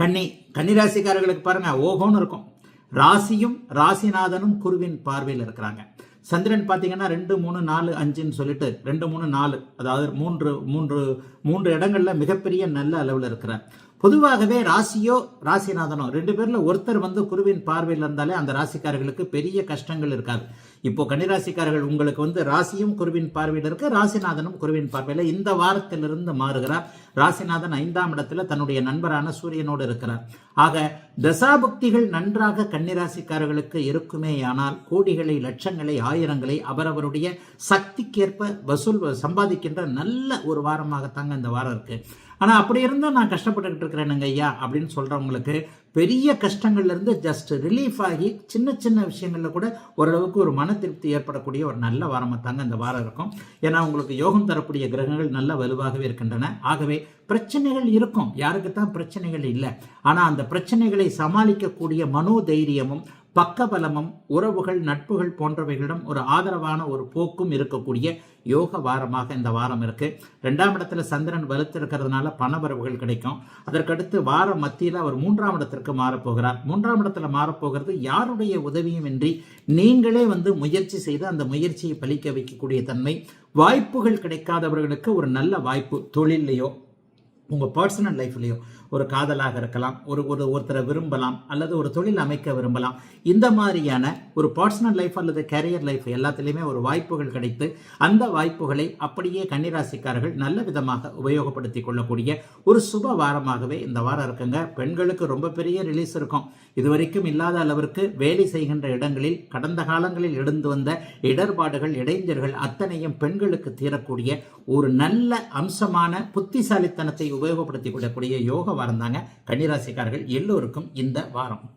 கன்னி கன்னிராசிக்காரர்களுக்கு பாருங்க ஓகோன்னு இருக்கும். ராசியும் ராசிநாதனும் குருவின் பார்வையில் இருக்கிறாங்க. சந்திரன் பார்த்தீங்கன்னா ரெண்டு மூணு நாலு அஞ்சுன்னு சொல்லிட்டு ரெண்டு மூணு நாலு அதாவது மூன்று மூன்று மூன்று இடங்கள்ல மிகப்பெரிய நல்ல அளவில் இருக்கிறார். பொதுவாகவே ராசியோ ராசிநாதனோ ரெண்டு பேர்ல ஒருத்தர் வந்து குருவின் பார்வையில் இருந்தாலே அந்த ராசிக்காரர்களுக்கு பெரிய கஷ்டங்கள் இருக்காது. இப்போ கன்னிராசிக்காரர்கள் உங்களுக்கு வந்து ராசியும் குருவின் பார்வையில் இருக்கு ராசிநாதனும் குருவின் பார்வையில் இந்த வாரத்திலிருந்து மாறுகிறார். ராசிநாதன் ஐந்தாம் இடத்துல தன்னுடைய நண்பரான சூரியனோடு இருக்கிறார். ஆக தசாபக்திகள் நன்றாக கன்னிராசிக்காரர்களுக்கு இருக்குமேயானால் கோடிகளை லட்சங்களை ஆயிரங்களை அவரவருடைய சக்திக்கேற்ப வசூல் சம்பாதிக்கின்ற நல்ல ஒரு வாரமாகத்தாங்க இந்த வாரம் இருக்கு. ஆனால் அப்படி இருந்தால் நான் கஷ்டப்பட்டுக்கிட்டு இருக்கிறேனுங்க ஐயா அப்படின்னு சொல்கிறவங்களுக்கு பெரிய கஷ்டங்கள்லேருந்து ஜஸ்ட் ரிலீஃப் ஆகி சின்ன சின்ன விஷயங்களில் கூட ஓரளவுக்கு ஒரு மன திருப்தி ஏற்படக்கூடிய ஒரு நல்ல வாரமாக தாங்க இந்த வாரம் இருக்கும். ஏன்னா உங்களுக்கு யோகம் தரக்கூடிய கிரகங்கள் நல்ல வலுவாகவே இருக்கின்றன. ஆகவே பிரச்சனைகள் இருக்கும். யாருக்கு தான் பிரச்சனைகள் இல்லை. ஆனால் அந்த பிரச்சனைகளை சமாளிக்கக்கூடிய மனோ தைரியமும் பக்கபலமும் உறவுகள் நட்புகள் போன்றவைகளிடம் ஒரு ஆதரவான ஒரு போக்கும் இருக்கக்கூடிய யோக வாரமாக இந்த வாரம் இருக்கு. ரெண்டாம் இடத்துல சந்திரன் வலுத்திருக்கிறதுனால பணவரவுகள் கிடைக்கும். அதற்கடுத்து வார மத்தியில் அவர் மூன்றாம் இடத்திற்கு மாறப்போகிறார். மூன்றாம் இடத்துல மாறப்போகிறது யாருடைய உதவியும் இன்றி நீங்களே வந்து முயற்சி செய்து அந்த முயற்சியை பலிக்க வைக்கக்கூடிய தன்மை வாய்ப்புகள் கிடைக்காதவர்களுக்கு ஒரு நல்ல வாய்ப்பு தொழிலையோ உங்கள் பர்சனல் லைஃப்லேயோ ஒரு காதலாக இருக்கலாம் ஒரு ஒரு ஒருத்தரை விரும்பலாம் அல்லது ஒரு தொழில் அமைக்க விரும்பலாம். இந்த மாதிரியான ஒரு பர்சனல் லைஃப் அல்லது கேரியர் லைஃப் எல்லாத்துலேயுமே ஒரு வாய்ப்புகள் கிடைத்து அந்த வாய்ப்புகளை அப்படியே கன்னிராசிக்காரர்கள் நல்ல விதமாக உபயோகப்படுத்தி கொள்ளக்கூடிய ஒரு சுப வாரமாகவே இந்த வாரம் இருக்குங்க. பெண்களுக்கு ரொம்ப பெரிய ரிலீஸ் இருக்கும். இதுவரைக்கும் இல்லாத அளவிற்கு வேலை செய்கின்ற இடங்களில் கடந்த காலங்களில் எழுந்து வந்த இடர்பாடுகள் இடைஞ்சல்கள் அத்தனையும் பெண்களுக்கு தீரக்கூடிய ஒரு நல்ல அம்சமான புத்திசாலித்தனத்தை உபயோகப்படுத்திக் கொள்ளக்கூடிய யோக வாரம் தாங்க. கன்னிராசிக்காரர்கள் எல்லோருக்கும் இந்த வாரம்.